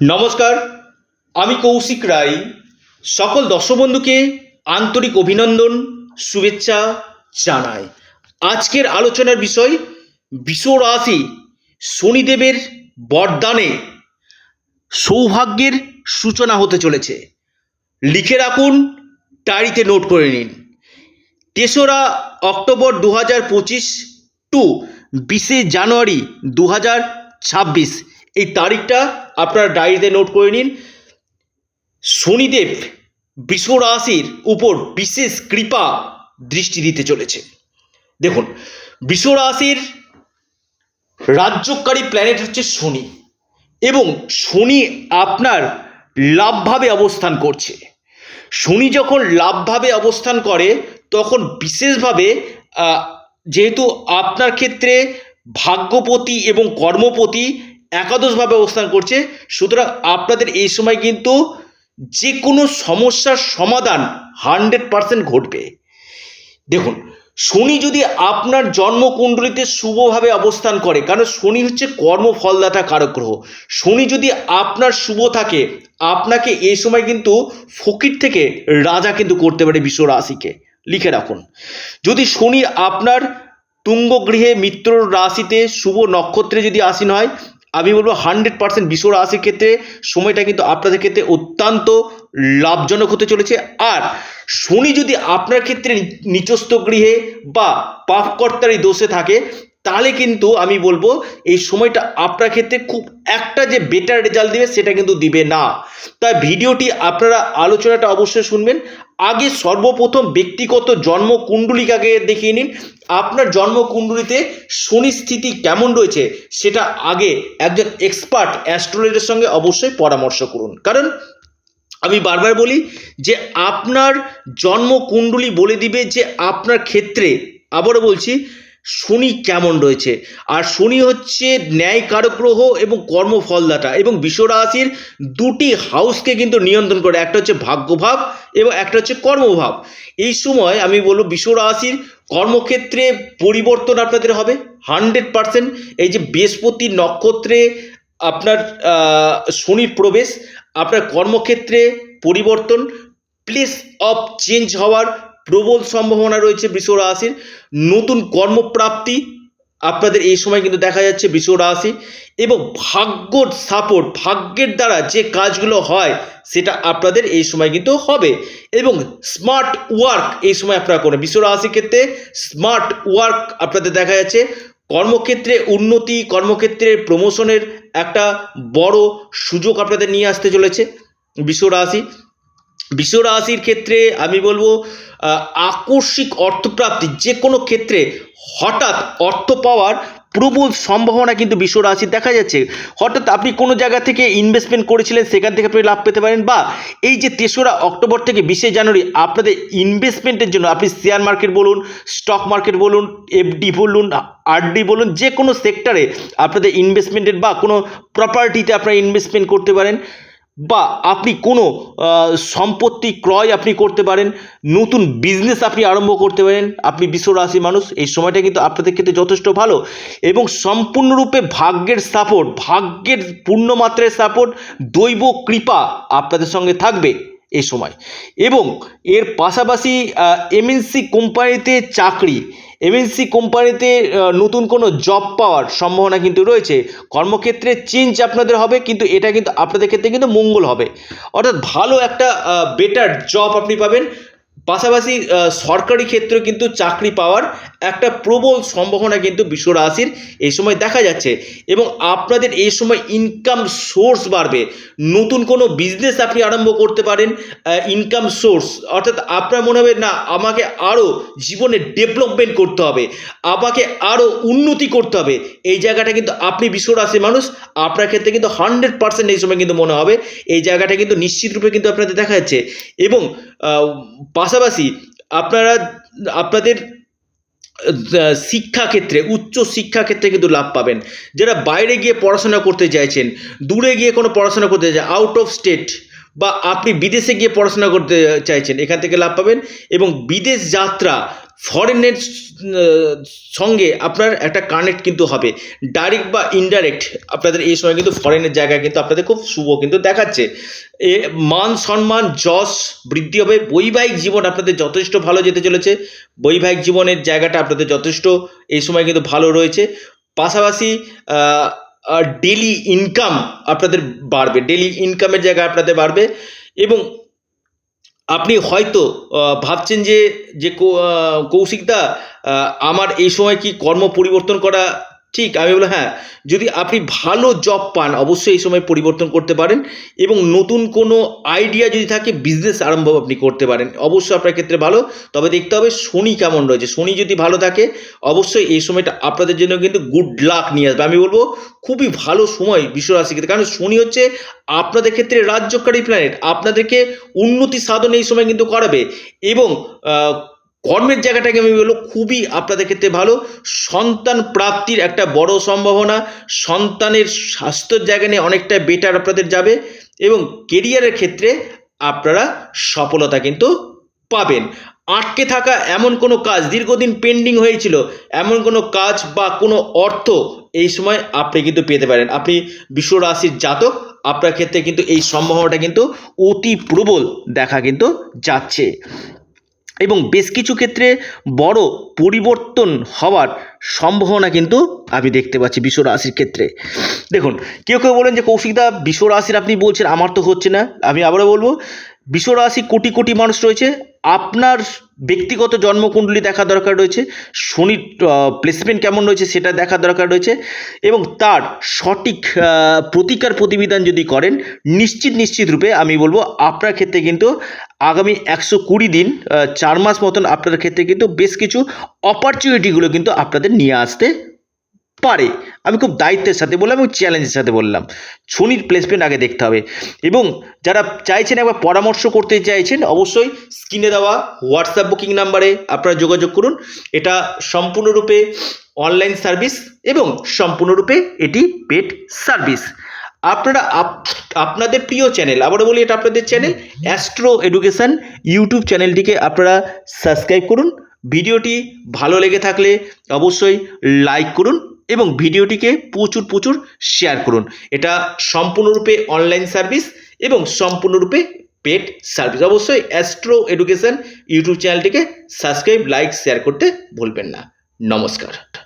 নমস্কার, আমি কৌশিক রায়। সকল দর্শক বন্ধুকে আন্তরিক অভিনন্দন, শুভেচ্ছা জানাই। আজকের আলোচনার বিষয় বিশ্ব রাশি শনিদেবের বরদানে সৌভাগ্যের সূচনা হতে চলেছে। লিখে রাখুন, ডায়েরিতে নোট করে নিন। তেসরা অক্টোবর দু হাজার পঁচিশ টু, বিশে জানুয়ারি দু হাজার ছাব্বিশ। তারিখটা আপনারা ডায়েরিতে নোট করে নিন। শনিদেব বৃষ রাশির উপর বিশেষ কৃপা দৃষ্টি দিতে চলেছে। দেখুন বৃষ রাশির রাজ্যকারী প্ল্যানেট হচ্ছে শনি এবং শনি আপনার লাভভাবে অবস্থান করছে। শনি যখন লাভভাবে অবস্থান করে, তখন বিশেষভাবে যেহেতু আপনার ক্ষেত্রে ভাগ্যপতি এবং কর্মপতি একাদশভাবে অবস্থান করছে। সুতরাং আপনাদের এই সময় কিন্তু যে কোনো সমস্যার সমাধান হান্ড্রেড পারসেন্ট ঘটবে। দেখুন, শনি যদি আপনার জন্মকুণ্ডলিতে শুভভাবে অবস্থান করে, কারণ শনি হচ্ছে কর্মফলদাতা কারক গ্রহ শনি যদি আপনার শুভ থাকে, আপনাকে এই সময় কিন্তু ফকির থেকে রাজা কিন্তু করতে পারে বিশ্ব রাশিকে। লিখে রাখুন, যদি শনি আপনার তুঙ্গ গৃহে মিত্র রাশিতে শুভ নক্ষত্রে যদি আসীন হয় আমি বলব হান্ড্রেড পার্সেন্ট বিশ্ব রাশির ক্ষেত্রে সময়টা কিন্তু আপনাদের ক্ষেত্রে অত্যন্ত লাভজনক হতে চলেছে। আর শনি যদি আপনার ক্ষেত্রে নিচস্থ গৃহে বা পাপকর্তারই দোষে থাকে, তাহলে কিন্তু আমি বলব এই সময়টা আপনার ক্ষেত্রে খুব একটা যে বেটার রেজাল্ট দিবে সেটা কিন্তু দিবে না। তাই ভিডিওটি আপনারা আলোচনাটা অবশ্যই শুনবেন। আগে সর্বপ্রথম ব্যক্তিগত জন্ম আগে দেখিয়ে নিন। আপনার জন্ম কুণ্ডলিতে শনি স্থিতি কেমন রয়েছে সেটা আগে একজন এক্সপার্ট অ্যাস্ট্রোলজারের সঙ্গে অবশ্যই পরামর্শ করুন। কারণ আমি বারবার বলি যে আপনার জন্ম কুণ্ডলী বলে দিবে যে আপনার ক্ষেত্রে, আবারও বলছি শনি কেমন রয়েছে? আর শনি হচ্ছে ন্যায় কারক গ্রহ এবং কর্মফলদাতা এবং বিশ্বরাশির দুটি হাউসকে কিন্তু নিয়ন্ত্রণ করে। একটা হচ্ছে ভাগ্যভাব এবং একটা হচ্ছে কর্মভাব। এই সময় আমি বলব বিশ্বরাশির কর্মক্ষেত্রে পরিবর্তন আপনাদের হবে হান্ড্রেড পারসেন্ট। এই যে বৃহস্পতি নক্ষত্রে আপনার শনির প্রবেশ, আপনার কর্মক্ষেত্রে পরিবর্তন প্লেস অফ চেঞ্জ হওয়ার প্রবল সম্ভাবনা রয়েছে বৃষ রাশির। নতুন কর্মপ্রাপ্তি আপনাদের এই সময় কিন্তু দেখা যাচ্ছে বৃষ রাশি এবং ভাগ্যর সাপোর্ট ভাগ্যের দ্বারা যে কাজগুলো হয় সেটা আপনাদের এই সময় কিন্তু হবে এবং স্মার্ট ওয়ার্ক এই সময় আপনারা করেন বিশ্ব রাশির ক্ষেত্রে স্মার্ট ওয়ার্ক আপনাদের দেখা যাচ্ছে। কর্মক্ষেত্রে উন্নতি, কর্মক্ষেত্রে প্রমোশনের একটা বড় সুযোগ আপনাদের নিয়ে আসতে চলেছে বিশ্ব রাশি। বিশ্ব রাশির ক্ষেত্রে আমি বলব আকস্মিক অর্থপ্রাপ্তি যে কোনো ক্ষেত্রে হঠাৎ অর্থ পাওয়ার প্রবল সম্ভাবনা কিন্তু বিশ্ব রাশির দেখা যাচ্ছে। হঠাৎ আপনি কোনো জায়গা থেকে ইনভেস্টমেন্ট করেছিলেন, সেখান থেকে আপনি লাভ পেতে পারেন বা এই যে তেসরা অক্টোবর থেকে বিশে জানুয়ারি আপনাদের ইনভেস্টমেন্টের জন্য আপনি শেয়ার মার্কেট বলুন স্টক মার্কেট বলুন এফডি বলুন আরডি বলুন যে কোনো সেক্টরে আপনাদের ইনভেস্টমেন্টের বা কোনো প্রপার্টিতে আপনারা ইনভেস্টমেন্ট করতে পারেন। বা আপনি কোনো সম্পত্তি ক্রয় আপনি করতে পারেন, নতুন বিজনেস আপনি আরম্ভ করতে পারেন, আপনি বিশ্ব রাশি মানুষ, এই সময়টা কিন্তু আপনাদের ক্ষেত্রে যথেষ্ট ভালো এবং সম্পূর্ণরূপে ভাগ্যের সাপোর্ট ভাগ্যের পূর্ণমাত্রায় সাপোর্ট দৈব কৃপা আপনাদের সঙ্গে থাকবে এই সময় এবং এর পাশাপাশি এমএনসি কোম্পানিতে চাকরি এমএনসি কোম্পানিতে নতুন কোনো জব পাওয়ার সম্ভাবনা কিন্তু রয়েছে। কর্মক্ষেত্রে চেঞ্জ আপনাদের হবে, কিন্তু এটা কিন্তু আপনাদের ক্ষেত্রে কিন্তু মঙ্গল হবে। অর্থাৎ ভালো একটা বেটার জব আপনি পাবেন। পাশাপাশি সরকারি ক্ষেত্রে কিন্তু চাকরি পাওয়ার একটা প্রবল সম্ভাবনা কিন্তু বিশ্ব রাশির এই সময় দেখা যাচ্ছে এবং আপনাদের এই সময় ইনকাম সোর্স বাড়বে। নতুন কোনো বিজনেস আপনি আরম্ভ করতে পারেন ইনকাম সোর্স অর্থাৎ আপনার মনে হবে, না, আমাকে আরও জীবনে ডেভেলপমেন্ট করতে হবে, আমাকে আরও উন্নতি করতে হবে। এই জায়গাটা কিন্তু আপনি বিশ্ব রাশির মানুষ, আপনার ক্ষেত্রে কিন্তু হান্ড্রেড পার্সেন্ট এই সময় কিন্তু মনে হবে। এই জায়গাটা কিন্তু নিশ্চিত রূপে কিন্তু আপনাদের দেখা যাচ্ছে। এবং পাশাপাশি আপনারা, আপনাদের শিক্ষাক্ষেত্রে, উচ্চ শিক্ষাক্ষেত্রে কিন্তু লাভ পাবেন। যারা বাইরে গিয়ে পড়াশোনা করতে চাইছেন, দূরে গিয়ে কোনো পড়াশোনা করতে চাই আউট অফ স্টেট বা আপনি বিদেশে গিয়ে পড়াশোনা করতে চাইছেন, এখান থেকে লাভ পাবেন। এবং বিদেশ যাত্রা ফরেনের সঙ্গে আপনার একটা কানেক্ট কিন্তু হবে। ডাইরেক্ট বা ইনডাইরেক্ট আপনাদের এই সময় কিন্তু ফরেনের জায়গায় কিন্তু আপনাদের খুব শুভ কিন্তু দেখাচ্ছে। এ, মান, সম্মান, যশ বৃদ্ধি হবে। বৈবাহিক জীবন আপনাদের যথেষ্ট ভালো যেতে চলেছে। বৈবাহিক জীবনের জায়গাটা আপনাদের যথেষ্ট এই সময় কিন্তু ভালো রয়েছে। পাশাপাশি ডেলি ইনকাম আপনাদের বাড়বে। ডেলি ইনকামের জায়গা আপনাদের বাড়বে এবং আপনি হয়তো ভাবছেন যে যে কৌশিকদা আমার এই সময় কি কর্ম পরিবর্তন করা ঠিক, আমি বললাম হ্যাঁ যদি আপনি ভালো জব পান, অবশ্যই এই সময় পরিবর্তন করতে পারেন এবং নতুন কোনো আইডিয়া যদি থাকে বিজনেস আরম্ভ আপনি করতে পারেন। অবশ্যই আপনার ক্ষেত্রে ভালো। তবে দেখতে হবে শনি কেমন রয়েছে। শনি যদি ভালো থাকে, অবশ্যই এই সময়টা আপনাদের জন্য কিন্তু গুড লাক নিয়ে আসবে। আমি বলব, খুবই ভালো সময় বিশ্বরাশি ক্ষেত্রে। কারণ শনি হচ্ছে আপনাদের ক্ষেত্রে রাজ্যকারী প্ল্যানেট আপনাদেরকে উন্নতি সাধন এই সময় কিন্তু করাবে এবং কর্মের জায়গাটাকে আমি বলব খুবই আপনাদের ক্ষেত্রে ভালো। সন্তান প্রাপ্তির একটা বড় সম্ভাবনা, সন্তানের স্বাস্থ্যের জায়গা নিয়ে অনেকটা বেটার আপনাদের যাবে এবং কেরিয়ারের ক্ষেত্রে আপনারা সফলতা কিন্তু পাবেন। আটকে থাকা এমন কোনো কাজ, দীর্ঘদিন পেন্ডিং হয়েছিল, এমন কোনো কাজ বা কোনো অর্থ এই সময় আপনি কিন্তু পেতে পারেন। আপনি বিশ্ব রাশির জাতক, আপনার ক্ষেত্রে কিন্তু এই সম্ভাবনাটা কিন্তু অতি প্রবল দেখা কিন্তু যাচ্ছে। এবং বেশ কিছু ক্ষেত্রে বড় পরিবর্তন হওয়ার সম্ভাবনা কিন্তু আমি দেখতে পাচ্ছি বিশ্ব রাশির ক্ষেত্রে। দেখুন, কেউ কেউ বলেন যে, কৌশিকদা, বিশ্ব রাশির আপনি বলছেন, আমার তো হচ্ছে না। আমি আবারও বলব, বিশ্ব রাশি কোটি কোটি মানুষ রয়েছে। আপনার ব্যক্তিগত জন্মকুণ্ডলী দেখা দরকার রয়েছে। শনির প্লেসমেন্ট কেমন রয়েছে সেটা দেখা দরকার রয়েছে এবং তার সঠিক প্রতিকার প্রতিবিধান যদি করেন, নিশ্চিত নিশ্চিত রূপে আমি বলব, আপনার ক্ষেত্রে কিন্তু আগামী একশো কুড়ি দিন চার মাস মতন আপনার ক্ষেত্রে কিন্তু বেশ কিছু অপরচুনিটিগুলো কিন্তু আপনাদের নিয়ে আসতে পারে। আমি খুব দায়িত্বের সাথে বললাম এবং চ্যালেঞ্জের সাথে বললাম। শনির প্লেসমেন্ট আগে দেখতে হবে এবং যারা চাইছেন একবার পরামর্শ করতে চাইছেন, অবশ্যই স্ক্রিনে দেওয়া হোয়াটসঅ্যাপ বুকিং নাম্বারে আপনারা যোগাযোগ করুন। এটা সম্পূর্ণরূপে অনলাইন সার্ভিস এবং সম্পূর্ণরূপে এটি পেড সার্ভিস আপনারা আপ- আপনাদের প্রিয় চ্যানেল আবারও বলি এটা আপনাদের চ্যানেল অ্যাস্ট্রো এডুকেশন ইউটিউব চ্যানেলটিকে আপনারা সাবস্ক্রাইব করুন। ভিডিওটি ভালো লেগে থাকলে অবশ্যই লাইক করুন এবং ভিডিওটিকে প্রচুর প্রচুর শেয়ার করুন। এটা সম্পূর্ণরূপে অনলাইন সার্ভিস এবং সম্পূর্ণরূপে পেড সার্ভিস অবশ্যই অ্যাস্ট্রো এডুকেশন ইউটিউব চ্যানেলটিকে সাবস্ক্রাইব লাইক শেয়ার করতে ভুলবেন না। নমস্কার।